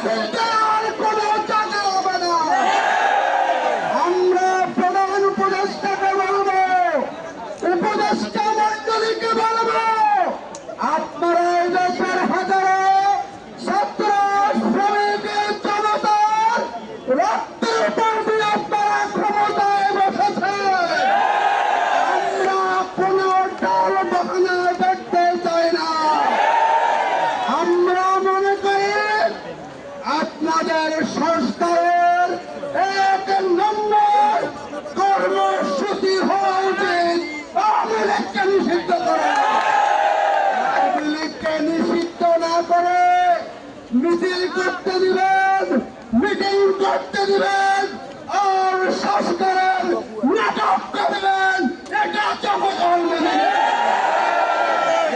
আর কোনো জায়গা হবে না। আমরা প্রধান উপদেষ্টাকে বলব, উপদেষ্টা মন্ডলীকে বলব, আপনারা এই দেশের হাজারো ছাত্র শ্রমিকের জনতার রক্তের উপর দিয়ে আপনারা ক্ষমতায় বসেছেন। আমরা কোনো ডাল বাহানা দেখতে চাই না আমরা মনে করি আপনাদের সংস্কারের এক নম্বর কর্মসূচি হওয়া উচিত। আওয়ামী লীগকে নিষিদ্ধ করে। আওয়ামী লীগকে নিষিদ্ধ না করে মিছিল করতে দিবেন, মিটিং করতে দিবেন, আর সংস্কারের নাটক করবেন এটা যখন নেবেন।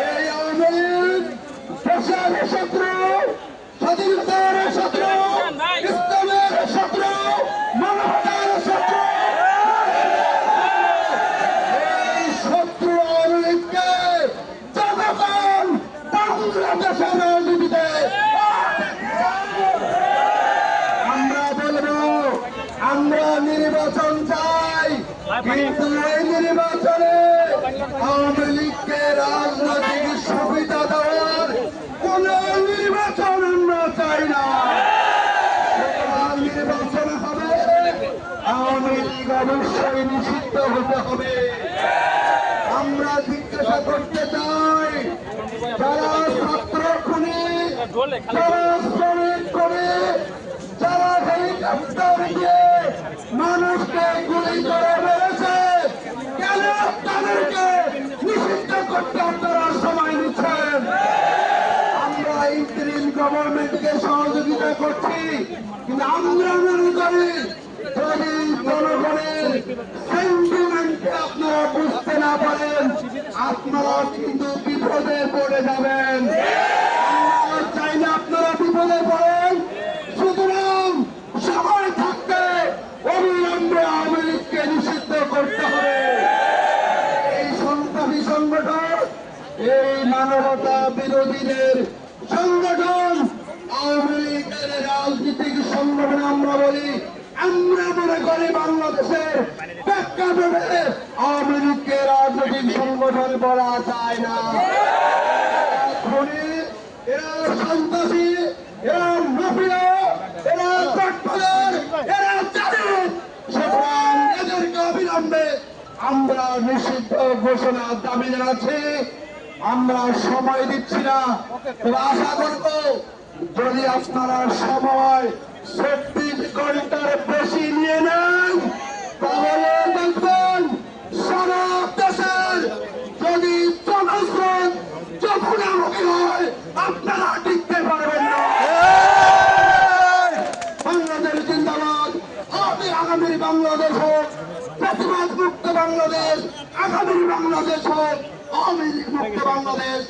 এই আওয়ামী দেশের শত্রু স্বাধীনতার আমরা বলব, আমরা নির্বাচন চাই। কিন্তু এই নির্বাচনে আওয়ামী লীগকে রাজনৈতিক সুবিধা দেওয়ার কোন নির্বাচন আমরা চাই না। নির্বাচন হবে, আওয়ামী লীগ অবশ্যই নিষিদ্ধ হতে হবে। আমরা জিজ্ঞাসা করতে চাই যারা ছাত্র খুনি যারা শ্রমিক করে আপনারা গভর্নমেন্টকে সহযোগিতা করছি, কিন্তু আপনারা বুঝতে না পারেন, আপনারা কিন্তু বিপদে পড়ে যাবেন আমরা চাই না আপনারা বিপদে পড়েন সুতরাং সময় থাকতে অবিলম্বে আওয়ামী লীগকে নিষিদ্ধ করতে হবে এই সন্ত্রাসী এই মানবতা বিরোধীদের সংগঠন, আওয়ামী লীগের রাজনীতিক সংগঠন আমরা বলি, আমরা মনে করি বাংলাদেশের প্রেক্ষাপটে আওয়ামী লীগকে রাজনৈতিক সংগঠন বলা যায় না। এরা সন্ত্রাসী, এরা মাফিয়া, এরা এরা সুতরাং এদেরকে অবিলম্বে আমরা নিষিদ্ধ ঘোষণার দাবি জানাচ্ছি। আমরা সময় দিচ্ছি না। আশা করব, যদি আপনারা সময় চব্বিশ ঘণ্টার বেশি নিয়ে নেন, তাহলে দেখবেন সারা দেশের যদি জনস্রোত যমুনামুখী হয়, আপনারা টিকতে পারবেন না। বাংলাদেশ জিন্দাবাদ। আগে আগামীর বাংলাদেশ হোক বাংলাদেশ আগামী বাংলাদেশ হোক লীগ মুক্ত বাংলাদেশ।